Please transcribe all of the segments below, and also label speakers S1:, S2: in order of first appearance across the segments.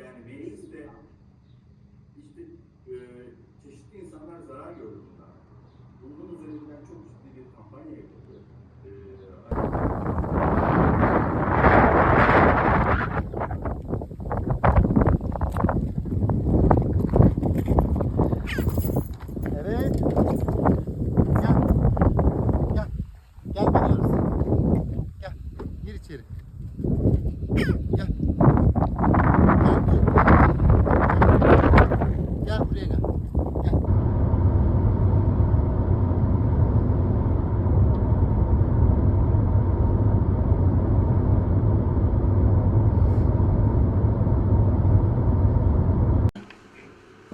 S1: Yani mecliste işte e, çeşitli insanlar zarar gördü bundan. Bunun üzerinden çok ciddi bir kampanya yapıldı. E,
S2: Evet. Gel. Gel. Gel gidiyoruz. Gel. Gir içeri. Gel. Gel. Gel buraya gel. Gel.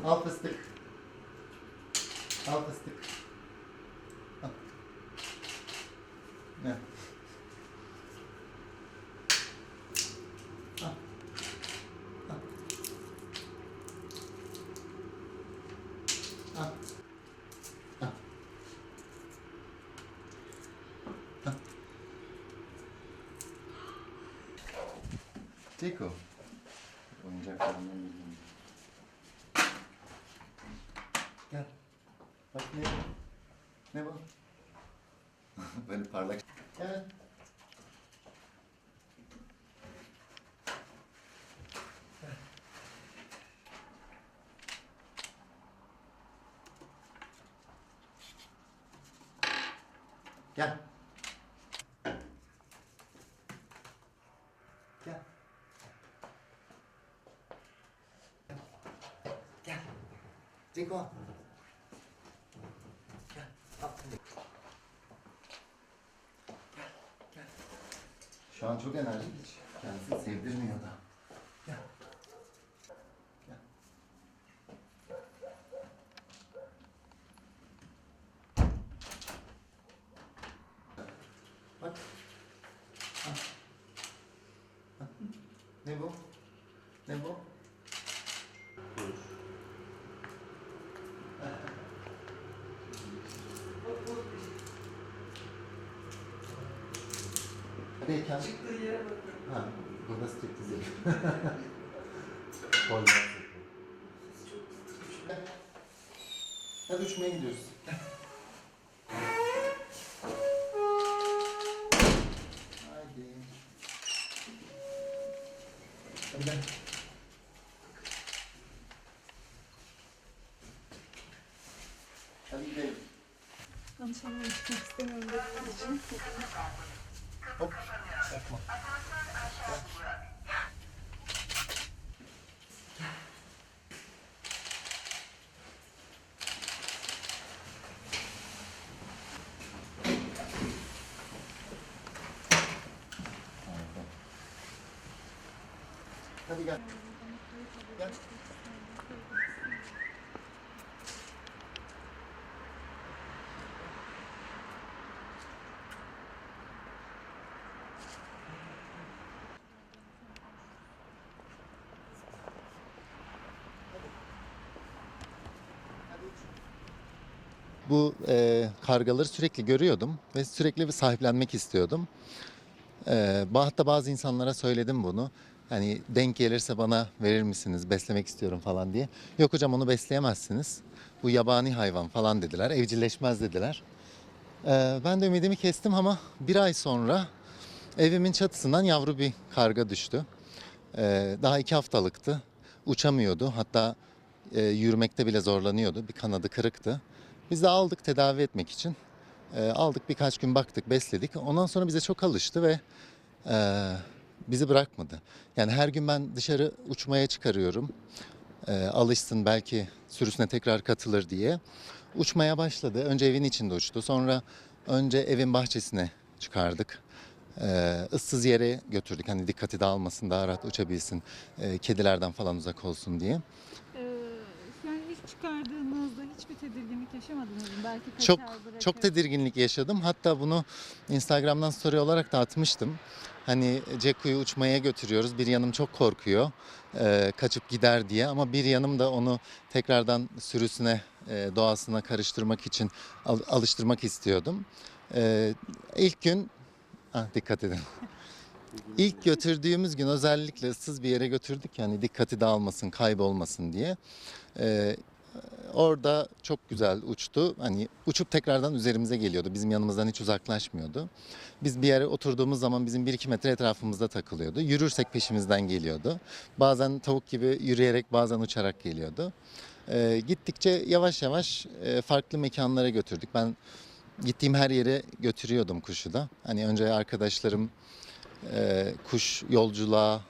S2: Al fıstık. Al fıstık. Al. Ne? Al. Al. Al. Al. Al. Ceko. Oyuncaklarını yiyeyim. Gel. Bak ne? Ne bu? Böyle parlak. Gel. Gel. Gel. Gel. Ceko. Gel. Al. Gel. Gel. Şu an çok enerjik hiç. Kendisini sevdirmiyor da. Gel. Gel. Bak. Al. Al. Ne bu? Ne bu? Hadi Çıktığı yere bakın. Ha, burada striptiz yapıyor. Kolla. Hadi uçmaya gidiyoruz. Haydi. Hadi gel. Hadi gidelim.
S3: Danışanlığa çıkmak istemiyorum için.
S2: Hop. Yapma. Hadi gel. Gel. Bu e, kargaları sürekli görüyordum ve sürekli bir sahiplenmek istiyordum. E, hatta bazı insanlara söyledim bunu. Hani denk gelirse bana verir misiniz, beslemek istiyorum falan diye. Yok hocam onu besleyemezsiniz. Bu yabani hayvan falan dediler, evcilleşmez dediler. E, ben de ümidimi kestim ama bir ay sonra evimin çatısından yavru bir karga düştü. E, daha iki haftalıktı. Uçamıyordu. Hatta e, yürümekte bile zorlanıyordu. Bir kanadı kırıktı. Biz de aldık tedavi etmek için. E, aldık birkaç gün baktık, besledik. Ondan sonra bize çok alıştı ve e, bizi bırakmadı. Yani her gün ben dışarı uçmaya çıkarıyorum. E, alışsın belki sürüsüne tekrar katılır diye. Uçmaya başladı. Önce evin içinde uçtu. Sonra önce evin bahçesine çıkardık. E, ıssız yere götürdük. Hani dikkati dağılmasın, daha rahat uçabilsin. E, kedilerden falan uzak olsun diye.
S3: Çıkardığınızda hiçbir tedirginlik yaşamadınız mı? Belki kaçar
S2: Çok
S3: bırakır.
S2: çok tedirginlik yaşadım. Hatta bunu Instagram'dan story olarak da atmıştım. Hani Ceku'yu uçmaya götürüyoruz. Bir yanım çok korkuyor. e, kaçıp gider diye ama bir yanım da onu tekrardan sürüsüne, e, doğasına karıştırmak için al- alıştırmak istiyordum. E, ilk gün ah, dikkat edin. İlk götürdüğümüz gün özellikle ıssız bir yere götürdük yani dikkati dağılmasın, kaybolmasın diye. Ee, orada çok güzel uçtu. Hani uçup tekrardan üzerimize geliyordu. Bizim yanımızdan hiç uzaklaşmıyordu. Biz bir yere oturduğumuz zaman bizim 1-2 metre etrafımızda takılıyordu. Yürürsek peşimizden geliyordu. Bazen tavuk gibi yürüyerek bazen uçarak geliyordu. Ee, gittikçe yavaş yavaş e, farklı mekanlara götürdük. Ben gittiğim her yere götürüyordum kuşu da. Hani önce arkadaşlarım e, kuş yolculuğa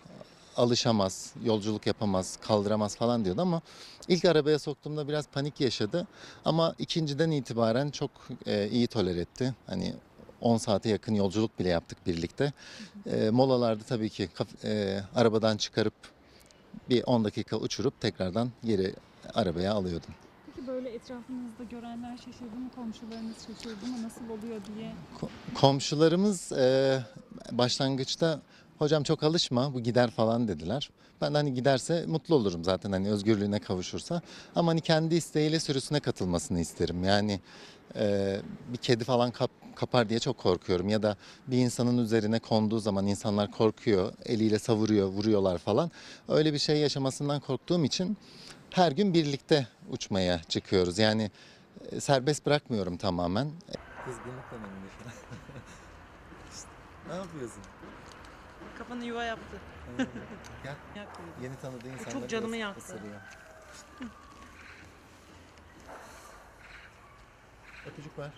S2: alışamaz, yolculuk yapamaz, kaldıramaz falan diyordu ama ilk arabaya soktuğumda biraz panik yaşadı. Ama ikinciden itibaren çok e, iyi tolere etti. Hani 10 saate yakın yolculuk bile yaptık birlikte. E, molalarda tabii ki e, arabadan çıkarıp bir 10 dakika uçurup tekrardan geri arabaya alıyordum.
S3: Peki böyle etrafınızda görenler şaşırdı mı? Komşularınız şaşırdı mı? Nasıl oluyor diye.
S2: Komşularımız e, başlangıçta hocam çok alışma bu gider falan dediler. Ben de hani giderse mutlu olurum zaten hani özgürlüğüne kavuşursa. Ama hani kendi isteğiyle sürüsüne katılmasını isterim. Yani e, bir kedi falan kap, kapar diye çok korkuyorum. Ya da bir insanın üzerine konduğu zaman insanlar korkuyor, eliyle savuruyor, vuruyorlar falan. Öyle bir şey yaşamasından korktuğum için her gün birlikte uçmaya çıkıyoruz. Yani e, serbest bırakmıyorum tamamen. Kızgınlık döneminde şu an. ne yapıyorsun?
S4: Kafanı yuva yaptı.
S2: Gel.
S4: Yakmıyor.
S2: Yeni tanıdığı insanlar
S4: çok canımı yaktı.
S2: ısırıyor. Öpücük ver.